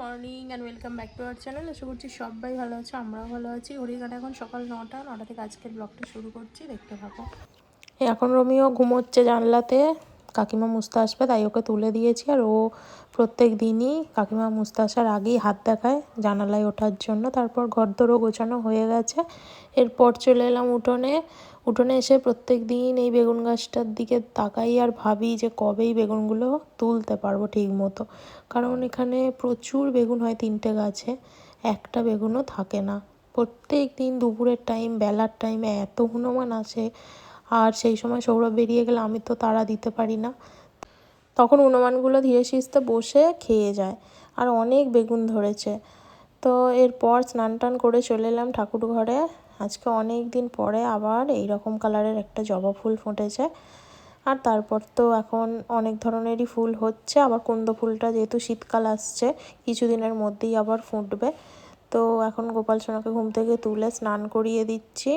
Morning and welcome back to our channel আশা করছি সবাই ভালো আছে, আমরাও ভালো আছি। ঘড়িঘাটে এখন সকাল নটা নটা থেকে আজকের ব্লগটা শুরু করছি, দেখতে থাকো। এখন রোমিও ঘুমোচ্ছে জানলাতে। কাকিমা মুছতে আসবে, তাই ওকে তুলে দিয়েছি। আর ও প্রত্যেক দিনই কাকিমা মুছতে আসার আগেই হাত দেখায় জানালায় ওঠার জন্য। তারপর ঘরদোরও গোছানো হয়ে গেছে। এরপর চলে এলাম উঠোনে। উঠোনে এসে প্রত্যেক দিন এই বেগুন গাছটার দিকে তাকাই আর ভাবি যে কবেই বেগুনগুলো তুলতে পারব ঠিক মতো। কারণ এখানে প্রচুর বেগুন হয় তিনটে গাছে, একটা বেগুনও থাকে না। প্রত্যেক দিন দুপুরের টাইম বেলার টাইমে এত হনুমান আসে আর সেই সময় সৌরভ বেরিয়ে গেলে আমি তো তারা দিতে পারি না। তখন হনুমানগুলো ধীরে সিস্তে বসে খেয়ে যায় আর অনেক বেগুন ধরেছে। তো এরপর স্নান টান করে চলে এলাম ঠাকুর ঘরে আজকে অনেক দিন পরে আবার এই রকম কালারের একটা জবা ফুল ফুটেছে। আর তারপর তো এখন অনেক ধরনেরই ফুল হচ্ছে। আবার কুন্দ ফুলটা যেহেতু শীতকাল আসছে, কিছুদিনের মধ্যেই আবার ফুটবে। তো এখন গোপাল সোনাকে ঘুম থেকে তুলে স্নান করিয়ে দিচ্ছি।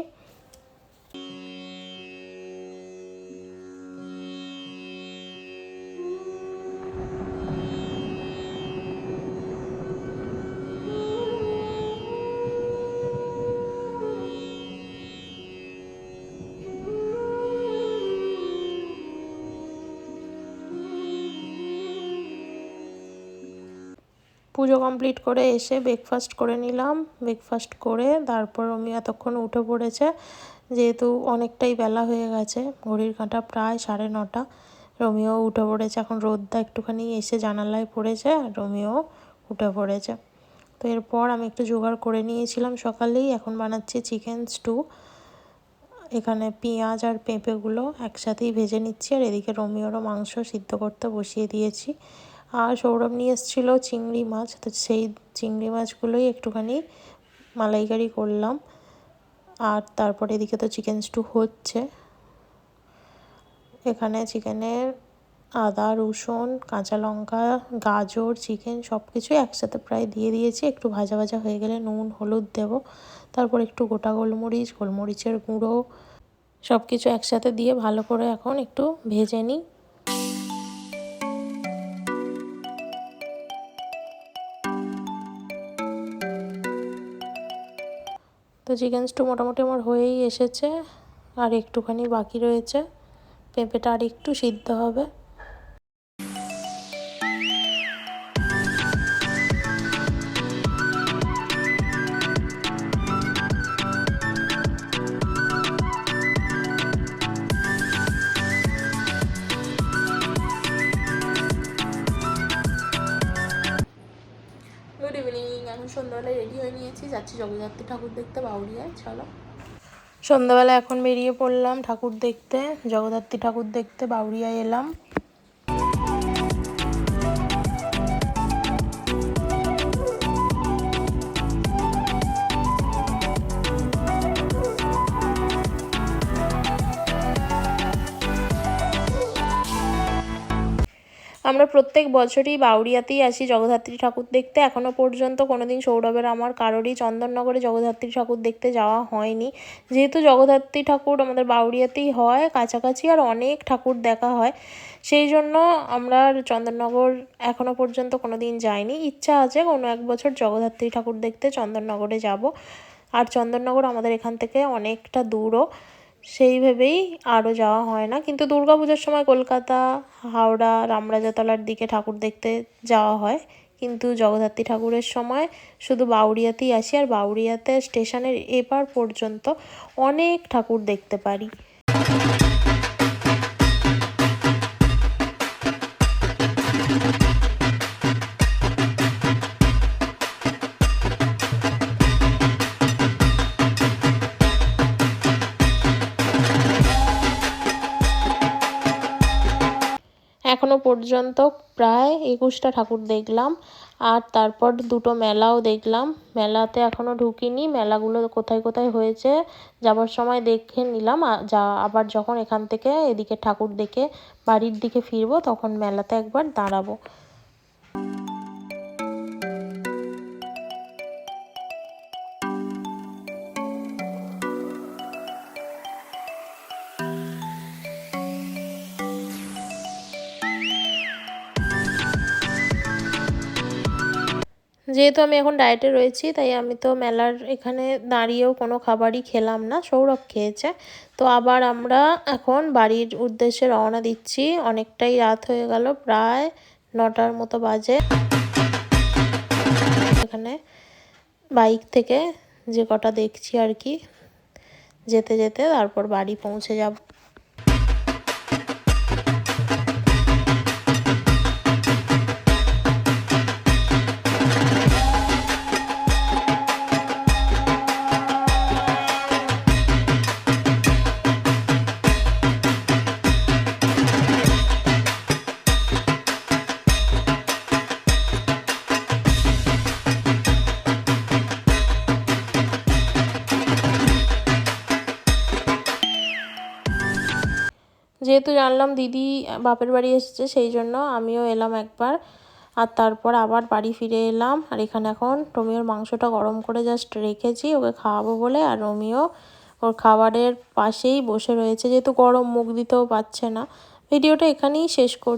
পুজো কমপ্লিট করে এসে ব্রেকফাস্ট করে নিলাম। ব্রেকফাস্ট করে তারপর আমি এতক্ষণ উঠে পড়েছে, যেহেতু অনেকটাই বেলা হয়ে গেছে, ঘড়ির কাঁটা প্রায় সাড়ে নটা। রোমিও উঠে পড়েছে, এখন রোদটা একটুখানি এসে জানালায় পড়েছে আর রোমিও উঠে পড়েছে। তো এরপর আমি একটু জোগাড় করে নিয়েছিলাম সকালেই, এখন বানাচ্ছি চিকেন স্টু এখানে পেঁয়াজ আর পেঁপেগুলো একসাথেই ভেজে নিচ্ছি আর এদিকে রোমিওরও মাংস সিদ্ধ করতে বসিয়ে দিয়েছি। আর সৌরভ নিয়ে এসেছিল চিংড়ি মাছ, তো সেই চিংড়ি মাছগুলোই একটুখানি মালাইকারি করলাম। আর তারপরে এদিকে তো চিকেন স্টু হচ্ছে। এখানে চিকেনের আদা, রসুন, কাঁচা লঙ্কা, গাজর চিকেন সব কিছুই একসাথে প্রায় দিয়ে দিয়েছি। একটু ভাজা ভাজা হয়ে গেলে নুন, হলুদ দেব। তারপর একটু গোটা গোলমরিচ, গোলমরিচের গুঁড়ো সব কিছু একসাথে দিয়ে ভালো করে এখন একটু ভেজে নিই। তো চিকেন স্টু মোটামুটি আমার হয়েই এসেছে, আর একটুখানি বাকি রয়েছে। পেঁপেটা আর একটু সিদ্ধ হবে। সন্ধ্যাবেলায় রেডি হয়ে নিয়েছি। যাচ্ছি জগদ্ধাত্রী ঠাকুর দেখতে বাউরিয়ায় চলো। সন্ধ্যাবেলা এখন বেরিয়ে পড়লাম ঠাকুর দেখতে, জগদ্ধাত্রী ঠাকুর দেখতে বাউরিয়ায় এলাম। আমরা প্রত্যেক বছরই বাউরিয়াতেই আসি জগদ্ধাত্রী ঠাকুর দেখতে। এখনও পর্যন্ত কোনোদিন সৌরভের আমার কারোরই চন্দননগরে জগদ্ধাত্রী ঠাকুর দেখতে যাওয়া হয়নি। যেহেতু জগদ্ধাত্রী ঠাকুর আমাদের বাউরিয়াতেই হয়, কাছাকাছি আর অনেক ঠাকুর দেখা হয়, সেই জন্য আমরা চন্দননগর এখনও পর্যন্ত কোনো দিন যাইনি। ইচ্ছা আছে কোনো এক বছর জগদ্ধাত্রী ঠাকুর দেখতে চন্দননগরে যাব। আর চন্দননগর আমাদের এখান থেকে অনেকটা দূরও। সেই ভেবেই আরও যাওয়া হয় না। কিন্তু দুর্গা পুজোর সময় কলকাতা, হাওড়া, রামরাজাতলার দিকে ঠাকুর দেখতে যাওয়া হয়। কিন্তু জগদ্ধাত্রী ঠাকুরের সময় শুধু বাউরিয়াতেই আসি আর বাউরিয়াতে স্টেশনের এপার পর্যন্ত অনেক ঠাকুর দেখতে পারি। পর্যন্ত প্রায় একুশটা ঠাকুর দেখলাম। আর তারপর দুটো মেলাও দেখলাম। মেলাতে এখনও ঢুকিনি। মেলাগুলো কোথায় কোথায় হয়েছে যাবার সময় দেখে নিলাম। যা, আবার যখন এখান থেকে এদিকে ঠাকুর দেখে বাড়ির দিকে ফিরবো, তখন মেলাতে একবার দাঁড়াবো। যেহেতু আমি এখন ডায়েটে রয়েছি, তাই আমি তো মেলার এখানে দাঁড়িয়েও কোনো খাবারই খেলাম না, সৌরভ খেয়েছে। তো আবার আমরা এখন বাড়ির উদ্দেশ্যে রওনা দিচ্ছি। অনেকটাই রাত হয়ে গেল, প্রায় নটার মতো বাজে। এখানে বাইক থেকে যে কটা দেখছি আর কি, যেতে যেতে তারপর বাড়ি পৌঁছে যাব। যেহেতু জানলাম দিদি বাপের বাড়ি এসেছে, সেই জন্য আমিও এলাম একবার। আর তারপর আবার বাড়ি ফিরে এলাম। আর এখানে এখন রোমিওর মাংসটা গরম করে জাস্ট রেখেছি, ওকে খাওয়াবো বলে। আর রোমিও ওর খাবারের পাশেই বসে রয়েছে, যেহেতু গরম মুখ দিতেও পারছে না। ভিডিওটা এখানেই শেষ কর